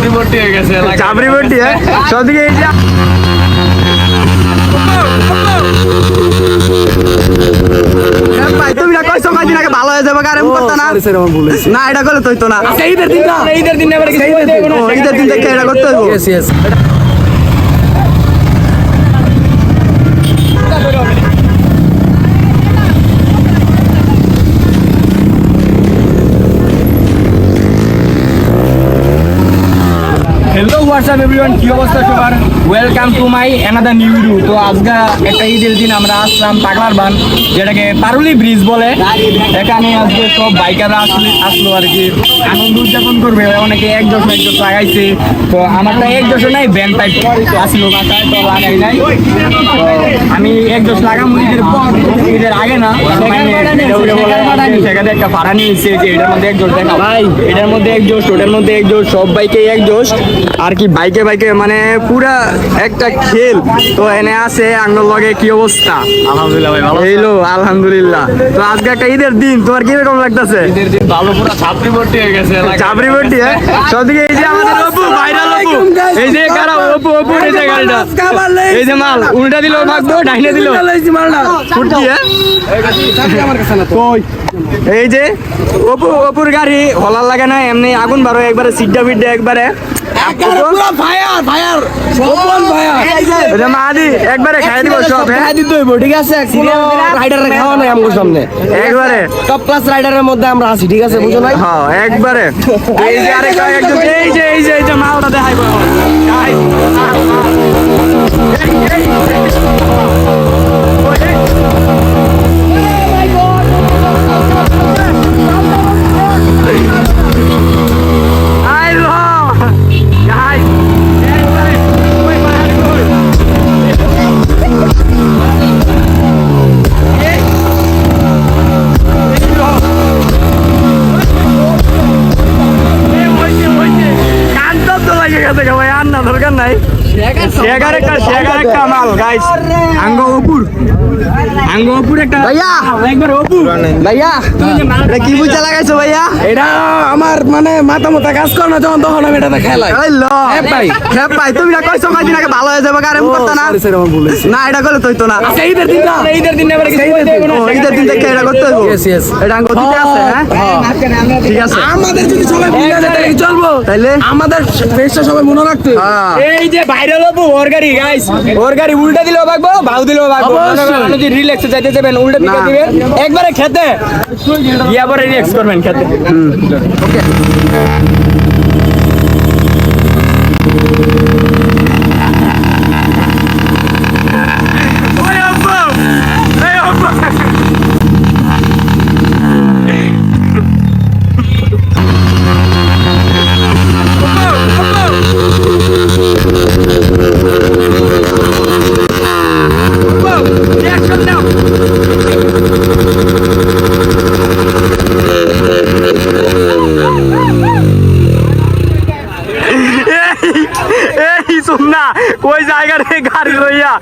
চাপড়ি ভর্তি হয়ে গেছে। চাপড়ি বটি হ্যাঁ? সবদিকে এই ভাই তুমি না কইছো কয়দিন আগে ভালো হয়ে যাবে কারণ করতে না। না এটা করলে তো না। ঈদের দিন না। ঈদের দিন ঈদের দিন। থেকে এটা করতে হইব। হোয়াটসঅ্যাপ এভরিওয়ান কি অবস্থা সবার? Welcome to my another new you তো আজকে একটা ঈদের দিন আমরা আসলাম পাগলার বান, যেটাকে পারুলি ব্রিজ বলে। এখানে আজকে সব বাইকাররা আসলে আসলো আর কি। আনন্দ উদযাপন করবে। অনেকে এক দশ এক দশ লাগাইছে। তো আমারটা এক দশ নাই ব্যান্ড টাইপ আসলো। বাসায় তো লাগাই নাই। তো আমি এক দশ লাগাম ঈদের পর ঈদের আগে না সেখানে একটা ভাড়া নিয়েছে যে এটার মধ্যে এক জোশ দেখা ভাই এটার মধ্যে এক জোশ ওটার মধ্যে এক জোশ সব বাইকে এক জোশ। আর কি বাইকে বাইকে মানে পুরা একটা খেল। তো এনে আছে আঙ্গল লগে কি অবস্থা? আলহামদুলিল্লাহ ভাই ভালো এইলো আলহামদুলিল্লাহ। তো আজকে একটা ঈদের দিন তোমার কীরকম লাগতেছে? ঈদের দিন ভালো পুরো ছাপড়ি ভর্তি হয়ে গেছে। বটি হ্যাঁ? সবদিকে এই যে আমাদের অপু ভাইরাল অপু। এই যে কারা অপু অপু এই যে এই যে মাল উল্টা দিল ভাগবো ডাইনে দিল। ফুটকি এই যে অপু অপুর গাড়ি হলার লাগে না এমনি আগুন বারো একবারে সিড্ডা বিড্ডা একবারে। একবারে খাই দিব সব হ্যাঁ? ঠিক আছে? কোনো রাইডারের খাওয়া নাই আমার সামনে। একবারে। টপ ক্লাস রাইডারের মধ্যে আমরা আছি ঠিক আছে? বুঝো নাই? হ্যাঁ একবারে। এই যে আরেকটা একদম এই যে এই যে। লাগে ভাই আর না দরকার নাই? শেগার একটা শেগার একটা মাল গাইস আঙ্গ উপর আঙ্গ উপর একটা ভাইয়া। একবার উপর ভাইয়া। এটা কি বুঝা লাগাইছো ভাইয়া? এটা আমার মানে মাথা মাথা কাজ করে না যখন তখন আমি এটাতে খেলাই। এই ল। হ্যাঁ ভাই। হ্যাঁ ভাই তুমি না কইছো কয়দিন আগে ভালো হয়ে যাবে কারণ করতে না? না এটা করলে তো না। ঈদের দিন না? ঈদের দিন এবারে কিছু। ঈদের দিন। থেকে এটা করতে yes. এটা আঙ্গ দিতে আছে হ্যাঁ? ঠিক আছে। আমাদের যদি সবাই তাহলে কি চলবো? তাইলে? আমাদের ফেসটা সবাই মনে রাখতে হ্যাঁ। এই যে ভাইরাল হব ওর গাড়ি গাইস ওর গাড়ি উল্টা দিলেও ভাগবো ভাউ দিলেও ভাগবো। যদি রিল্যাক্সে যাইতে যাবেন উল্টা দিকে। দিবেন। একবারে খেতে। ইয়া পরে রিল্যাক্স করবেন খেতে। পারছুম না ওই জায়গাটায় গাড়ি লইয়া?